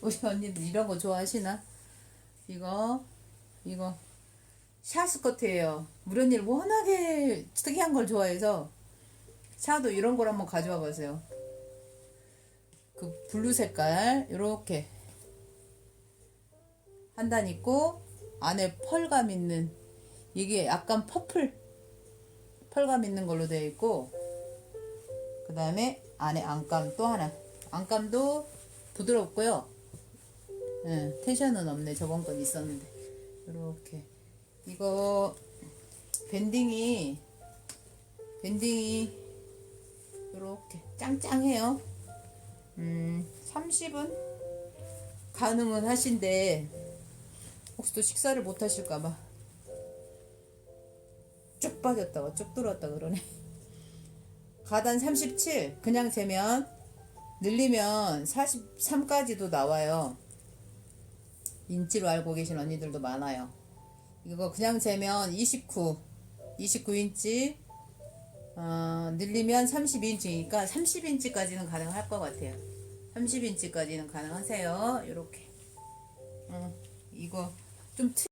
우리 언니들 이런 거 좋아하시나? 이거 이거 샤스커트예요. 우리 언니를 워낙에 특이한 걸 좋아해서 샤도 이런 걸 한번 가져와 보세요. 그 블루 색깔 이렇게 한 단 있고 안에 펄감 있는 이게 약간 퍼플 펄감 있는 걸로 되어 있고 그 다음에 안에 안감 또 하나 안감도 부드럽고요 예, 텐션은 없네. 저번 건 있었는데. 이렇게. 이거 밴딩이 밴딩이 이렇게 짱짱해요. 음 30은 가능은 하신데 혹시 또 식사를 못 하실까봐. 쭉 빠졌다가 쭉 들어왔다 그러네. 가단 37 그냥 재면 늘리면 43까지도 나와요 인치로 알고 계신 언니들도 많아요. 이거 그냥 재면 29 29인치 어, 늘리면 32인치니까 30인치까지는 가능할 것 같아요. 30인치까지는 가능하세요. 이렇게. 어, 이거 좀